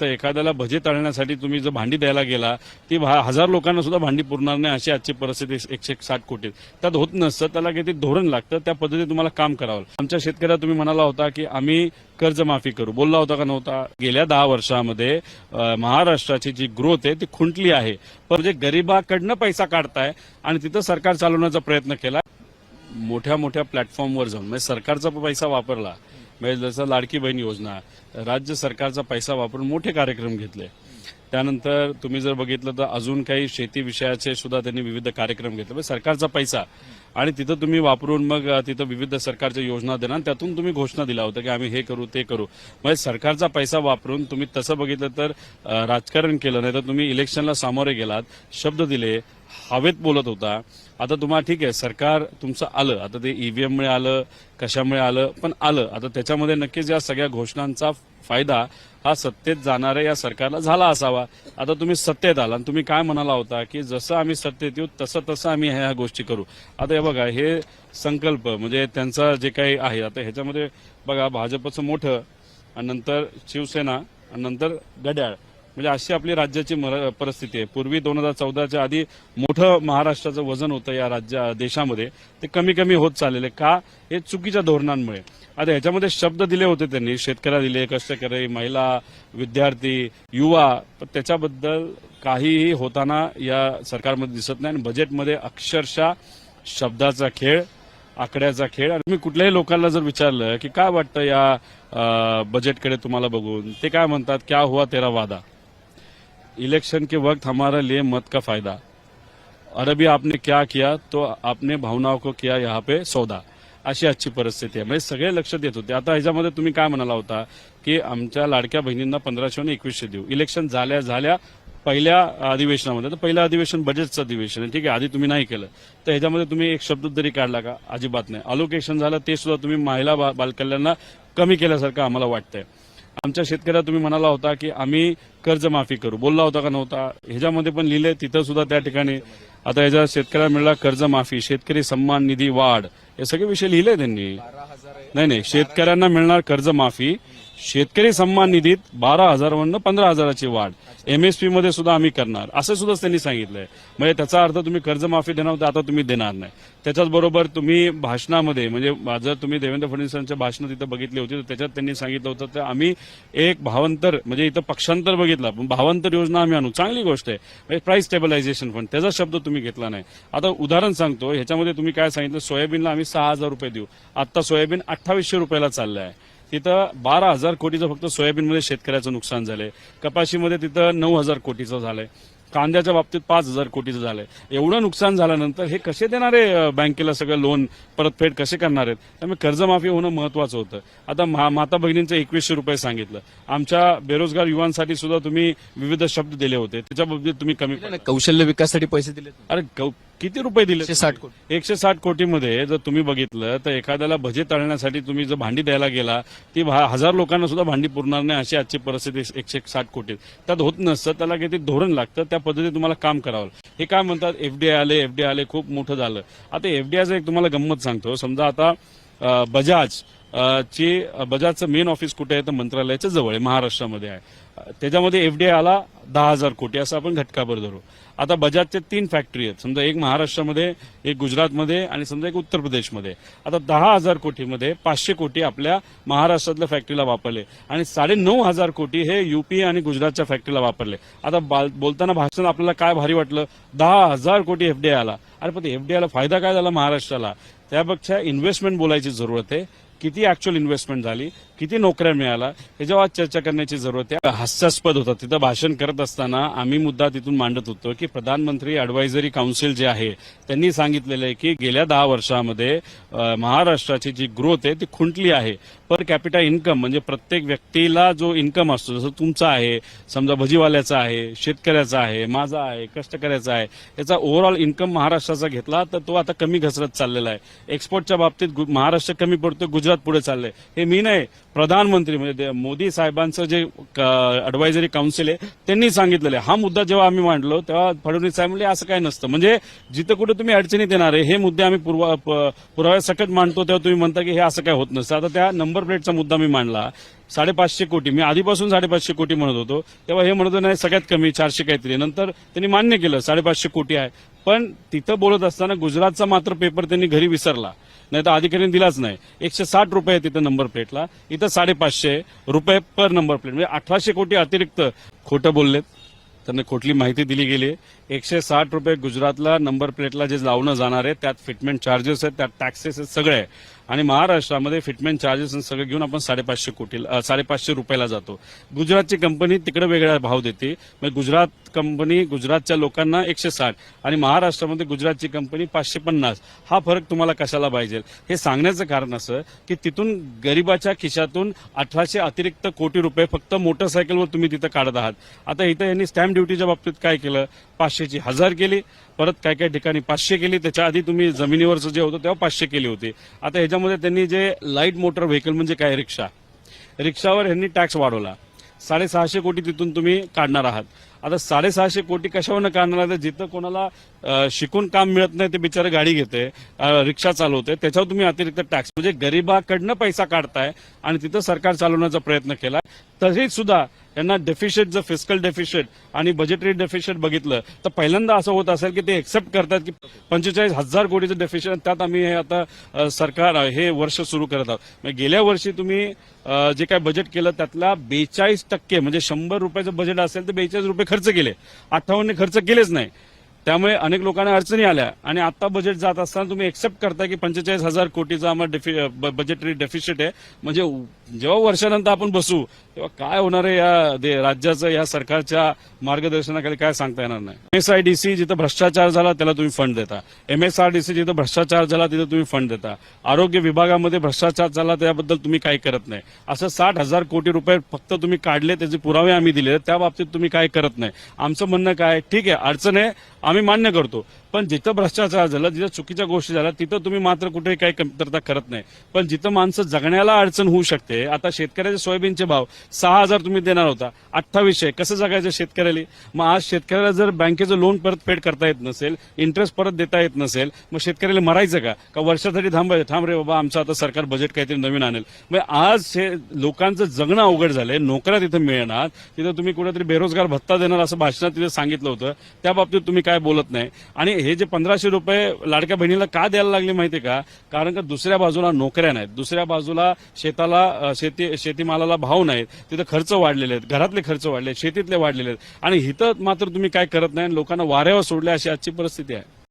तर एखाद्याला भजे तळण्यासाठी तुम्ही जर भांडी द्यायला गेला ती भा- हजार लोकांना सुद्धा भांडी पुरणार नाही अशी आजची परिस्थिती एकशे साठ कोटी त्यात होत नसतं त्याला किती धोरण लागतं त्या पद्धतीने तुम्हाला काम करावं. आमच्या शेतकऱ्याला तुम्ही म्हणाला होता की आम्ही कर्जमाफी करू. बोलला होता का नव्हता? गेल्या दहा वर्षामध्ये महाराष्ट्राची जी ग्रोथ आहे ती खुंटली आहे. पण जे गरिबाकडनं पैसा काढताय आणि तिथं सरकार चालवण्याचा प्रयत्न केला मोठ्या मोठ्या प्लॅटफॉर्मवर जाऊन म्हणजे सरकारचा पैसा वापरला म्हणजे जसं लाडकी बहीण योजना. राज्य सरकारचा पैसा वापरून मोठे कार्यक्रम घेतले. त्यानंतर तुम्ही जर बघितलं तर अजून काही शेती विषयाचे सुद्धा त्यांनी विविध कार्यक्रम घेतले. म्हणजे सरकारचा पैसा. आणि तिथं तुम्ही वापरून मग तिथं विविध सरकारच्या योजना देणार. त्यातून तुम्ही घोषणा दिला होता की आम्ही हे करू ते करू. म्हणजे सरकारचा पैसा वापरून तुम्ही तसं बघितलं तर राजकारण केलं. नाही तर तुम्ही इलेक्शनला सामोरे गेलात शब्द दिले हवेत बोलत होता. आता तुम्हाला ठीक आहे सरकार तुमचं आलं. आता ते ईव्हीएममुळे आलं कशामुळे आलं पण आलं. आता त्याच्यामध्ये नक्कीच या सगळ्या घोषणांचा फायदा हा सत्तेत जाणाऱ्या या सरकारला झाला असावा. आता तुम्ही सत्तेत आला आणि तुम्ही काय म्हणाला होता की जसं आम्ही सत्तेत येऊ तसं तसं आम्ही ह्या गोष्टी करू. आता हे बघा हे संकल्प म्हणजे त्यांचा जे काही आहे आता ह्याच्यामध्ये बघा भाजपचं मोठं आणि नंतर शिवसेना आणि नंतर घड्याळ. म्हणजे अशी आपली राज्याची मर- परिस्थिती आहे. पूर्वी दोन हजार चौदाच्या आधी मोठं महाराष्ट्राचं वजन होतं या राज्या देशामध्ये. ते कमी कमी होत चाललेले का? हे चुकीच्या धोरणांमुळे. आता ह्याच्यामध्ये शब्द दिले होते त्यांनी. शेतकऱ्या दिले कष्टकरी महिला विद्यार्थी युवा. पण त्याच्याबद्दल काहीही होताना या सरकारमध्ये दिसत नाही आणि बजेटमध्ये अक्षरशः शब्दाचा खेळ आकड्याचा खेळ. आणि मी कुठल्याही लोकांना जर विचारलं की काय वाटतं या बजेटकडे तुम्हाला बघून ते काय म्हणतात? क्या हुआ तेरा वादा? इलेक्शन के वक्त हमारे लिए मत का फायदा। और अभी आपने क्या किया तो आपने भावनाओं को किया यहाँ पे सौदा। अशी आजची परिस्थिती आहे म्हणजे सगळे लक्ष देत होते. आता ह्याच्यामध्ये तुम्ही काय म्हणाला होता की आमच्या लाडक्या बहिणींना पंधराशे आणि एकवीसशे देऊ. इलेक्शन झाल्या झाल्या पहिल्या अधिवेशनामध्ये. तर पहिलं अधिवेशन बजेटचं अधिवेशन आहे. ठीक आहे आधी तुम्ही नाही केलं. तर ह्याच्यामध्ये तुम्ही एक शब्द तरी काढला का? अजिबात नाही. अलोकेशन झालं ते सुद्धा तुम्ही महिला बा- बालकल्याणला कमी केल्यासारखं आम्हाला वाटतंय. आमच्या शेतकऱ्याला तुम्ही म्हणाला होता की आम्ही कर्जमाफी करू. बोलला होता का नव्हता? ह्याच्यामध्ये पण लिहिले तिथं सुद्धा त्या ठिकाणी. आता ह्याच्या शेतकऱ्याला मिळाला कर्जमाफी शेतकरी सन्मान निधी वाढ. हे सगळे विषय लिहिले त्यांनी. नाही नाही शेतकऱ्यांना मिळणार कर्जमाफी. शेतकरी सन्मान निधीत बारा हजारवरनं पंधरा हजाराची वाढ. एमएसपी मध्ये सुद्धा आम्ही करणार. असं सुद्धा त्यांनी सांगितलंय. म्हणजे त्याचा अर्थ तुम्ही कर्जमाफी देणार होता आता तुम्ही देणार नाही. त्याच्याच बरोबर तुम्ही भाषणामध्ये म्हणजे जर तुम्ही देवेंद्र फडणवीसांच्या भाषण तिथं बघितली होती तर त्याच्यात त्यांनी सांगितलं होतं तर आम्ही एक भावांतर म्हणजे इथं पक्षांतर बघितलं. पण भावांतर योजना आम्ही आणू. चांगली गोष्ट आहे. म्हणजे प्राईस स्टेबलायझेशन फंड त्याचा शब्द तुम्ही घेतला नाही. आता उदाहरण सांगतो. ह्याच्यामध्ये तुम्ही काय सांगितलं? सोयाबीनला आम्ही सहा हजार रुपये देऊ. आता सोयाबीन अठ्ठावीसशे रुपयाला चाललं आहे तिथं बारा हजार कोटीचं फक्त सोयाबीनमध्ये शेतकऱ्याचं नुकसान झालंय. कपाशीमध्ये तिथं नऊ हजार कोटीचं झालंय. कांद्याच्या बाबतीत पाच हजार कोटीचं झालंय. एवढं नुकसान झाल्यानंतर हे कसे देणार बँकेला सगळं लोन परतफेड कसे करणार आहेत? त्यामुळे कर्जमाफी होणं महत्वाचं होतं. आता मा- माता भगिनींचं एकवीसशे रुपये सांगितलं. आमच्या बेरोजगार युवांसाठी सुद्धा तुम्ही विविध शब्द दिले होते. त्याच्या बाबतीत तुम्ही कमी कौशल्य विकासासाठी पैसे दिले अरे गौ- किती रुपये दिले एकशे साठ कोटी. एकशे साठ कोटीमध्ये जर तुम्ही बघितलं तर एखाद्याला भजे तळण्यासाठी तुम्ही जर भांडी द्यायला गेला ती हजार लोकांना सुद्धा भांडी पुरणार नाही अशी आजची परिस्थिती एकशे साठ कोटी त्यात होत नसतं त्याला किती धोरण लागतं त्या पद्धतीने तुम्हाला काम करावं हे काय म्हणतात? एफडीआय आले एफडीआय आले खूप मोठं झालं. आता एफडीआयचं एक तुम्हाला गंमत सांगतो. समजा आता बजाज ची बजाजचं मेन ऑफिस कुठे आहे तर मंत्रालयाच्या जवळ आहे महाराष्ट्रामध्ये आहे. त्याच्यामध्ये एफडीआय आला दहा हजार कोटी असं आपण घटकाभर धरू. आता बजाजचे तीन फॅक्टरी आहेत. समजा एक महाराष्ट्रामध्ये एक गुजरातमध्ये आणि समजा एक उत्तर प्रदेशमध्ये. आता दहा हजार कोटीमध्ये पाचशे कोटी आपल्या महाराष्ट्रातल्या फॅक्टरीला वापरले. आणि साडे नऊ हजार कोटी हे युपी आणि गुजरातच्या फॅक्टरीला वापरले. आता बाल- बोलताना भाषण आपल्याला काय भारी वाटलं? दहा हजार कोटी एफडीआय आला अरे पण एफडीआयला फायदा काय झाला महाराष्ट्राला? त्यापेक्षा इन्व्हेस्टमेंट बोलायची जरूरत आहे. किती ऍक्च्युअल इन्व्हेस्टमेंट झाली किती नोकऱ्या मिळाल्या याच्यावर चर्चा करण्याची जरूरत आहे. हास्यास्पद होता. तिथं भाषण करत असताना आम्ही मुद्दा तिथून मांडत होतो की प्रधानमंत्री अडवायझरी काउन्सिल जे आहे त्यांनी सांगितलेलं आहे की गेल्या दहा वर्षामध्ये महाराष्ट्राची जी ग्रोथ आहे ती खुंटली आहे. पर कॅपिटा इन्कम म्हणजे प्रत्येक व्यक्तीला जो इन्कम असतो जसं तुमचा आहे समजा भजीवाल्याचा आहे शेतकऱ्याचा आहे माझा आहे कष्टकऱ्याचा आहे याचा ओव्हरऑल इन्कम महाराष्ट्राचा घेतला तर तो आता कमी घसरत चाललेला आहे. एक्सपोर्टच्या बाबतीत महाराष्ट्र कमी पडतो गुजरात पुढे चाललंय. हे मी नाही प्रधानमंत्री म्हणजे मोदी साहेबांचं जे अडवायझरी काउन्सिल आहे त्यांनी सांगितलेलं आहे. हा मुद्दा जेव्हा आम्ही मांडलो तेव्हा फडणवीस साहेब म्हणजे असं काय नसतं. म्हणजे जिथं कुठे तुम्ही अडचणीत येणार आहे हे मुद्दे आम्ही पुरवा प- पुराव्यासकट मांडतो तेव्हा तुम्ही म्हणता की हे असं काय होत नसतं. आता त्या नंबर प्लेटचा मुद्दा मी मांडला. साडेपाचशे कोटी मी आधीपासून साडेपाचशे कोटी म्हणत होतो. तेव्हा हे म्हणत नाही सगळ्यात कमी चारशे काहीतरी. नंतर त्यांनी मान्य केलं साडेपाचशे कोटी आहे. पण तिथं बोलत असताना गुजरातचा मात्र पेपर त्यांनी घरी विसरला. नाही तर अधिकाऱ्यांनी दिलाच नाही. एकशे साठ रुपये आहे तिथं नंबर प्लेटला इथं साडेपाचशे रुपये पर नंबर प्लेट म्हणजे अठराशे कोटी अतिरिक्त खोटं बोललेत. त्यांना खोटली माहिती दिली गेली. एकशे साठ रुपये गुजरातला नंबर प्लेटला जे लावणं जाणार आहे त्यात फिटमेंट चार्जेस आहेत त्यात टॅक्सेस आहेत सगळे. आहे आणि महाराष्ट्रामध्ये फिटमेंट चार्जेस सगळं घेऊन आपण साडेपाचशे कोटी साडेपाचशे रुपयाला जातो. गुजरातची कंपनी तिकडे वेगळा भाव देते. म्हणजे गुजरात कंपनी गुजरातच्या लोकांना एकशे साठ आणि महाराष्ट्रामध्ये गुजरातची कंपनी पाचशे पन्नास. हा फरक तुम्हाला कशाला पाहिजे? हे सांगण्याचं कारण असं की तिथून गरिबाच्या खिशातून अठराशे अतिरिक्त कोटी रुपये फक्त मोटरसायकलवर तुम्ही तिथं काढत आहात. आता इथं यांनी स्टॅम्प ड्युटीच्या बाबतीत काय केलं? पाचशेची हजार केली परत काय काय ठिकाणी पाचशे केली. त्याच्या आधी तुम्ही जमिनीवरचं जे होतं तेव्हा पाचशे केली होती. आता ह्याच्यामध्ये त्यांनी जे लाइट मोटर व्हेकल म्हणजे काय? रिक्षा. रिक्षावर ह्यांनी टॅक्स वाढवला. साडेसहाशे कोटी तिथून तुम्ही काढणार आहात. आता साडेसहाशे कोटी कशावरनं काढणार आहे तर जिथं कोणाला शिकून काम मिळत नाही ते बिचारे गाडी घेते रिक्षा चालवते त्याच्यावर तुम्ही अतिरिक्त टॅक्स म्हणजे गरिबाकडनं पैसा काढताय आणि तिथं सरकार चालवण्याचा प्रयत्न केला. तरी सुद्धा यांना डेफिशिट जर फिस्कल डेफिशिट आणि बजेटरी डेफिशिट बघितलं तर पहिल्यांदा असं होत असेल की ते एक्सेप्ट करतात की पंचेचाळीस हजार कोटीचं डेफिशिट त्यात आम्ही हे आता सरकार हे वर्ष सुरू करत आहोत. गेल्या वर्षी तुम्ही जे काय बजेट केलं त्यातला बेचाळीस टक्के म्हणजे शंभर रुपयाचं बजेट असेल तर बेचाळीस रुपये खर्च केले. अठ्ठावन्न खर्च केलेच नाही. त्यामुळे अनेक लोकांना अडचणी आल्या. आणि आता बजेट जात असताना तुम्ही एक्सेप्ट करता की पंचेचाळीस हजार कोटीचा आम्हाला डेफि बजेटरी डेफिशिट आहे. म्हणजे जेव्हा वर्षानंतर आपण बसू तेव्हा काय होणार आहे या राज्याचं या सरकारच्या मार्गदर्शनाखाली काय सांगता येणार नाही. एमएसआयडीसी जिथं भ्रष्टाचार झाला त्याला तुम्ही फंड देता. M S R D C जिथं भ्रष्टाचार झाला तिथं तुम्ही फंड देता. आरोग्य विभागामध्ये भ्रष्टाचार झाला त्याबद्दल तुम्ही काही करत नाही. असं साठ हजार कोटी रुपये फक्त तुम्ही काढले त्याचे पुरावे आम्ही दिले त्या बाबतीत तुम्ही काय करत नाही. आमचं म्हणणं काय ठीक आहे अडचण आहे. आम्ही मान्य करतो. पण जिथं भ्रष्टाचार झाला जिथं चुकीच्या गोष्टी झाल्या तिथं तुम्ही मात्र कुठेही काही कमतरता करत नाही. पण जिथं माणसं जगण्याला अडचण होऊ शकते आता शेतकऱ्याचे सोयाबीनचे भाव सहा हजार तुम्ही देणार होता अठ्ठावीसशे कसं जगायचं शेतकऱ्याला? मग आज शेतकऱ्याला जर बँकेचं लोन परतफेड करता येत नसेल इंटरेस्ट परत देता येत नसेल मग शेतकऱ्याला मरायचं का? का वर्षासाठी थांबायचं थांब रे बाबा आमचं आता सरकार बजेट काहीतरी नवीन आणेल. मग आज हे लोकांचं जगणं अवघड झालंय नोकऱ्या तिथं मिळणार तिथं तुम्ही कुठेतरी बेरोजगार भत्ता देणार असं भाषणात तिथे सांगितलं होतं त्या बाबतीत तुम्ही काय बोलत नाही. आणि हे जे पंधराशे रुपये लाडक्या बहिणीला का द्यायला लागले माहिती का? कारण का दुसऱ्या बाजूला नोकऱ्या नाहीत. दुसऱ्या बाजूला शेताला शेती शेतीमालाला भाव नाहीत. तिथं खर्च वाढलेले आहेत. घरातले खर्च वाढले आहेत, शेतीतले वाढलेले आहेत. आणि हिथं मात्र तुम्ही काय करत नाही आणि लोकांना वाऱ्यावर सोडले अशी आजची परिस्थिती आहे.